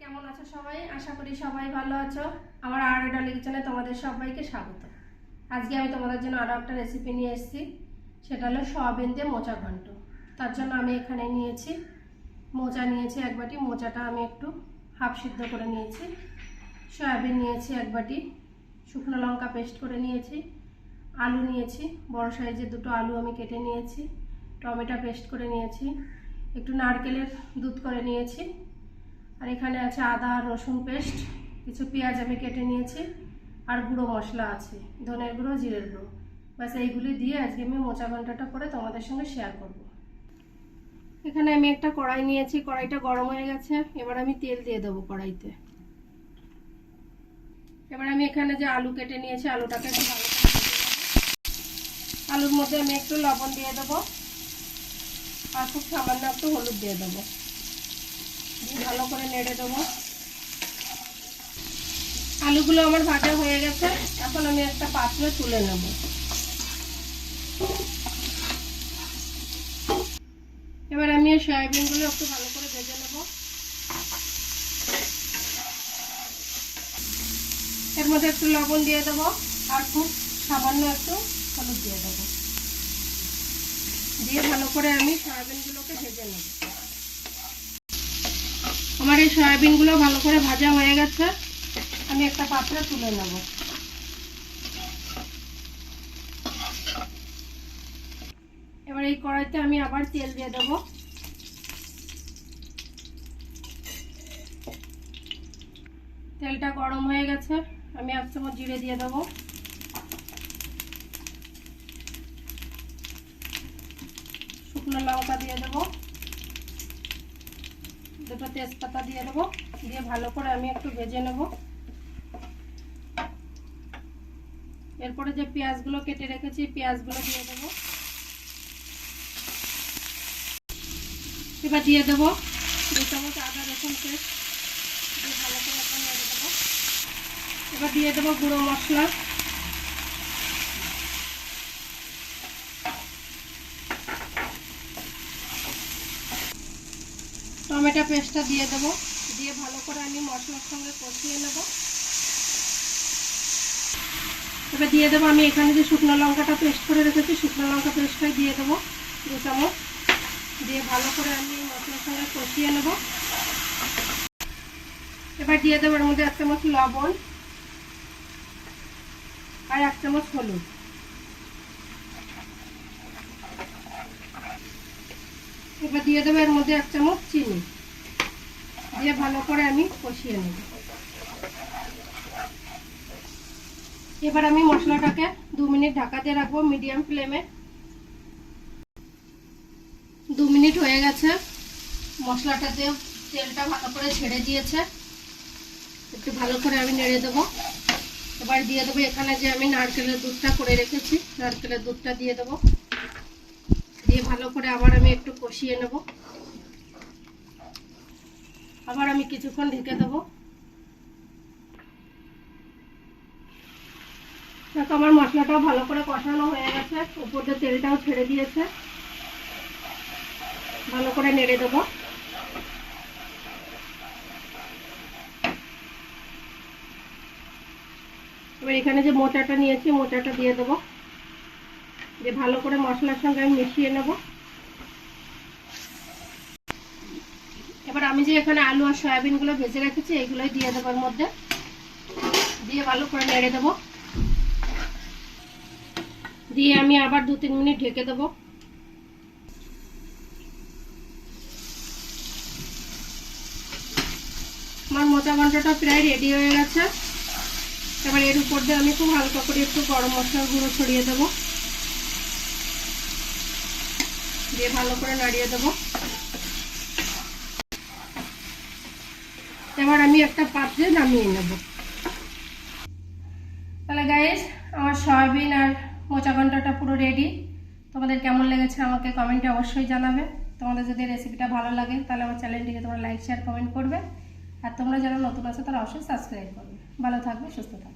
কেমন আছো সবাই? আশা করি সবাই ভালো আছো। আমার আর ডলি কিচেনে তোমাদের সবাইকে স্বাগত। আজকে আমি তোমাদের জন্য আরও একটা রেসিপি নিয়ে এসেছি। সেটা হলো সয়াবিন দিয়ে মোচা ঘন্ট। তার জন্য আমি এখানে নিয়েছি, মোচা নিয়েছি এক বাটি। মোচাটা আমি একটু হাফ সিদ্ধ করে নিয়েছি। সয়াবিন নিয়েছি এক বাটি। শুকনো লঙ্কা পেস্ট করে নিয়েছি। আলু নিয়েছি। বড় সাইজের দুটো আলু আমি কেটে নিয়েছি। টমেটো পেস্ট করে নিয়েছি। একটু নারকেলের দুধ করে নিয়েছি। আর এখানে আছে আদা, রসুন পেস্ট, কিছু পেঁয়াজ আমি কেটে নিয়েছি, আর গুঁড়ো মশলা আছে, ধনের গুঁড়ো, জিরের গুঁড়ো। ব্যাস, এইগুলি দিয়ে আজকে আমি মোচা ঘন্টাটা করে তোমাদের সঙ্গে শেয়ার করব। এখানে আমি একটা কড়াই নিয়েছি, কড়াইটা গরম হয়ে গেছে, এবার আমি তেল দিয়ে দেবো কড়াইতে। এবার আমি এখানে যে আলু কেটে নিয়েছি, আলুটাকে একটু ভালো। আলুর মধ্যে আমি একটু লবণ দিয়ে দেবো, আর খুব সামান্য একটু হলুদ দিয়ে দেবো। ভালো করে নেড়ে দেবো। আলুগুলো আমার ভাজা হয়ে গেছে, এখন আমি একটা পাত্রে তুলে নেব। এবার আমি এই সয়াবিনগুলো একটু ভালো করে ভেজে নেব। এর মধ্যে একটু লবণ দিয়ে দেবো, আর খুব সামান্য একটু হলুদ দিয়ে দেবো। দিয়ে ভালো করে আমি সয়াবিনগুলোকে ভেজে নেব। আমার এই সয়াবিনগুলো ভালো করে ভাজা হয়ে গেছে। আমি একটা পাত্রে তুলে নেব। এবার এই কড়াইতে আমি আবার তেল দিয়ে দেব। তেলটা গরম হয়ে গেছে, আমি এক চামচ জিরে দিয়ে দেবো। শুকনো লঙ্কা দিয়ে দেবো। দুটো তেজপাতা দিয়ে দেবো। দিয়ে ভালো করে আমি একটু ভেজে নেব। এরপরে যে পেঁয়াজগুলো কেটে রেখেছি, পেঁয়াজগুলো দিয়ে দেবো। এবার দিয়ে দেবো দু চামচ আদা রসুন পেস্ট। দিয়ে ভালো করে এবার দিয়ে দেবো গুঁড়ো মশলা। টমেটো পেস্টটা দিয়ে দেবো। দিয়ে ভালো করে আমি মশলার সঙ্গে কষিয়ে নেব। এবার দিয়ে দেবো আমি এখানে যে শুকনো লঙ্কাটা পেস্ট করে রেখেছি, শুকনো লঙ্কা পেস্টটাই দিয়ে দেবো দু চামচ। দিয়ে ভালো করে আমি মশলার সঙ্গে কষিয়ে নেব। এবার দিয়ে দেবো এর মধ্যে এক চামচ লবণ আর এক চামচ হলুদ। এবার দিয়ে দেবো এর মধ্যে এক চামচ চিনি। দিয়ে ভালো করে আমি কষিয়ে নেব। এবার আমি মশলাটাকে দু মিনিট ঢাকা দিয়ে রাখব মিডিয়াম ফ্লেমে। দু মিনিট হয়ে গেছে। মশলাটাতে তেলটা ভালো করে ছেড়ে দিয়েছে। একটু ভালো করে আমি নেড়ে দেবো। এবার দিয়ে দেবো এখানে যে আমি নারকেলের দুধটা করে রেখেছি, নারকেলের দুধটা দিয়ে দেবো। দিয়ে ভালো করে আবার আমি একটু কষিয়ে নেব। আবার আমি কিছুক্ষণ ঢেকে দেবো। দেখো, আমার মশলাটাও ভালো করে কষানো হয়ে গেছে। উপর তেলটাও ছেড়ে দিয়েছে। ভালো করে নেড়ে দেবো। এবার এখানে যে মোচাটা নিয়েছি, মোচাটা দিয়ে দেবো। দিয়ে ভালো করে মশলার সঙ্গে আমি মিশিয়ে নেব। এবার আমি যে এখানে আলু আর সয়াবিনগুলো ভেজে রেখেছি এইগুলোই দিয়ে দেবো এর মধ্যে। দিয়ে ভালো করে নেড়ে দেবো। দিয়ে আমি আবার দু তিন মিনিট ঢেকে দেবো। আমার মোচা ঘন্টাটা প্রায় রেডি হয়ে গেছে। এবার এর উপর দিয়ে আমি খুব হালকা করে একটু গরম মশলার গুঁড়ো ছড়িয়ে দেবো। দিয়ে ভালো করে নাড়িয়ে দেবো। এবার আমি একটা পাত্রে নামিয়ে নেব। তাহলে গাইস আমার সয়াবিন আর মোচা ঘন্টাটা পুরো রেডি তোমাদের কেমন লেগেছে আমাকে কমেন্টে অবশ্যই জানাবে। তোমাদের যদি রেসিপিটা ভালো লাগে, তাহলে আমার চ্যানেলটিকে তোমরা লাইক শেয়ার কমেন্ট করবে। আর তোমরা যারা নতুন আছো, তারা অবশ্যই সাবস্ক্রাইব করবে। ভালো থাকবে, সুস্থ থাকবে।